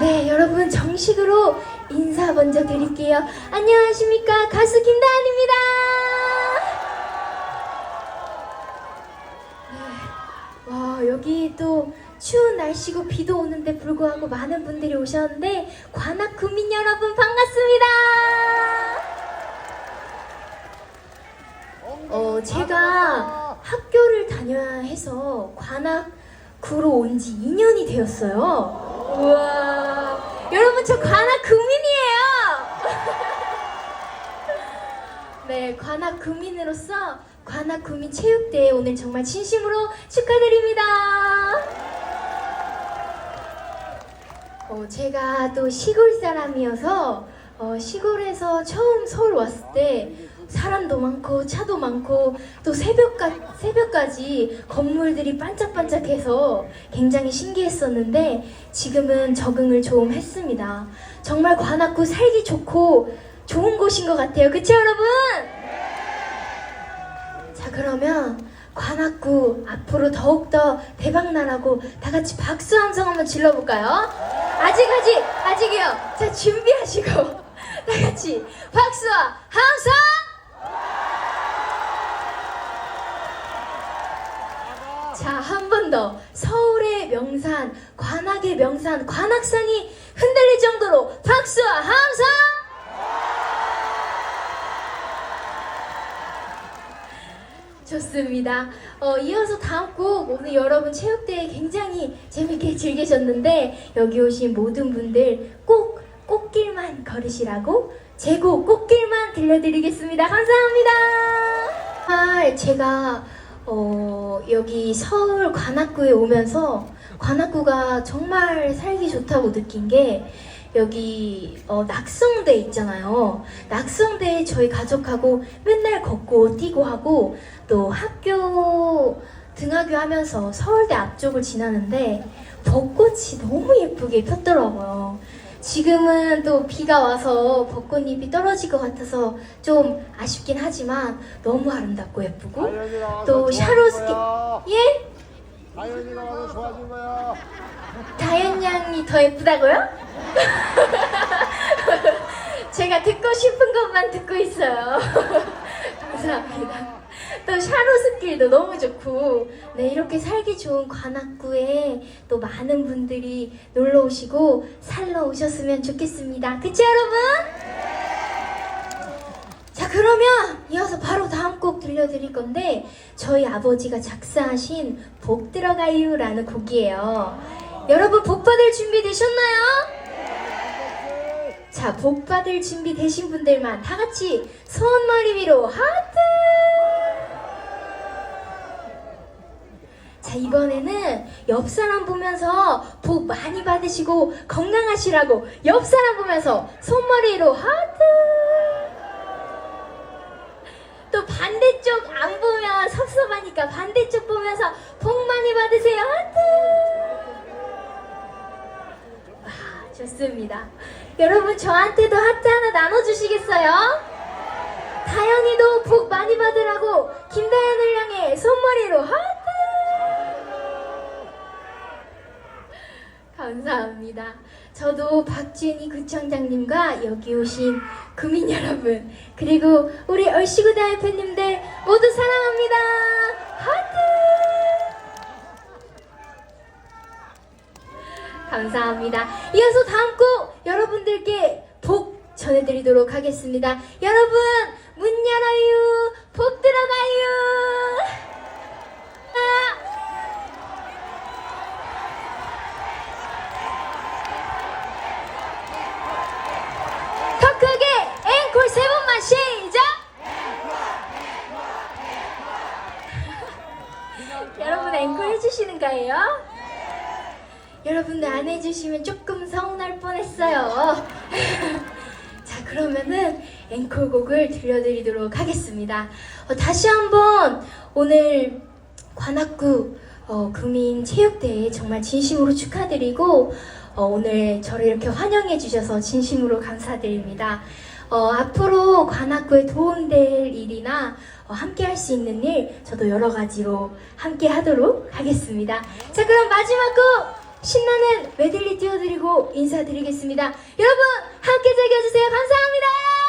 네, 여러분 정식으로 인사 먼저 드릴게요. 안녕하십니까. 가수 김다한입니다. 네, 와, 여기 또 추운 날씨고 비도 오는데 불구하고 많은 분들이 오셨는데 관악 구민 여러분 반갑습니다. 어, 제가 학교를 다녀야 해서 관악 구로 온 지 2년이 되었어요. 우와. 여러분, 저 관악 구민이에요! 네, 관악 구민으로서 관악 구민 체육대회 오늘 정말 진심으로 축하드립니다. 어, 제가 또 시골 사람이어서 어, 시골에서 처음 서울 왔을 때 사람도 많고 차도 많고 또 새벽까, 새벽까지 건물들이 반짝반짝해서 굉장히 신기했었는데 지금은 적응을 좀 했습니다. 정말 관악구 살기 좋고 좋은 곳인 것 같아요. 그쵸 여러분? 자 그러면 관악구 앞으로 더욱더 대박나라고 다 같이 박수 함성 한번 질러볼까요? 아직 아직 아직이요. 자 준비하시고 다 같이 박수와 함성. 자한 번 더 서울의 명산 관악의 명산 관악산이 흔들릴 정도로 박수와 함성. 좋습니다. 어, 이어서 다음 곡 오늘 여러분 체육대회 굉장히 재밌게 즐기셨는데 여기 오신 모든 분들 꼭 꽃길만 걸으시라고 제곡 꽃길만 들려드리겠습니다. 감사합니다. 아, 제가 어, 여기 서울 관악구에 오면서 관악구가 정말 살기 좋다고 느낀 게 여기 어, 낙성대 있잖아요. 낙성대에 저희 가족하고 맨날 걷고 뛰고 하고 또 학교 등하교 하면서 서울대 앞쪽을 지나는데 벚꽃이 너무 예쁘게 폈더라고요. 지금은 또 비가 와서 벚꽃잎이 떨어질 것 같아서 좀 아쉽긴 하지만 너무 아름답고 예쁘고 또 샤로스키 예? 다현이 나와서 좋아진 거야. 다현 양이 더 예쁘다고요? 제가 듣고 싶은 것만 듣고 있어요. 감사합니다. 또 샤로스길도 너무 좋고, 네, 이렇게 살기 좋은 관악구에 또 많은 분들이 놀러 오시고 살러 오셨으면 좋겠습니다. 그치, 여러분? 자, 그러면 이어서 바로 다음 곡 들려드릴 건데, 저희 아버지가 작사하신 복 들어가요라는 곡이에요. 여러분, 복 받을 준비 되셨나요? 자, 복 받을 준비 되신 분들만 다 같이 손머리 위로 하트! 자, 이번에는 옆 사람 보면서 복 많이 받으시고 건강하시라고 옆 사람 보면서 손머리로 하트! 또 반대쪽 안 보면 섭섭하니까 반대쪽 보면서 복 많이 받으세요. 하트! 와, 좋습니다. 여러분 저한테도 하트 하나 나눠주시겠어요? 다현이도 복 많이 감사합니다. 저도 박준희 구청장님과 여기 오신 구민 여러분 그리고 우리 얼씨구 대표님들 모두 사랑합니다. 하트! 감사합니다. 이어서 다음 곡 여러분들께 복 전해드리도록 하겠습니다. 여러분 문 열어요. 복 들어가요. 아! 더 크게 앵콜 세 번만 시작. 여러분 앵콜 해주시는 거예요? 여러분들 안 해주시면 조금 서운할 뻔했어요. 자 그러면은 앵콜곡을 들려드리도록 하겠습니다. 어, 다시 한번 오늘 관악구 어, 구민 체육대회 정말 진심으로 축하드리고 어, 오늘 저를 이렇게 환영해 주셔서 진심으로 감사드립니다. 어, 앞으로 관악구에 도움될 일이나 어, 함께 할 수 있는 일 저도 여러 가지로 함께 하도록 하겠습니다. 자 그럼 마지막 곡 신나는 메들리 띄워드리고 인사드리겠습니다. 여러분 함께 즐겨주세요. 감사합니다.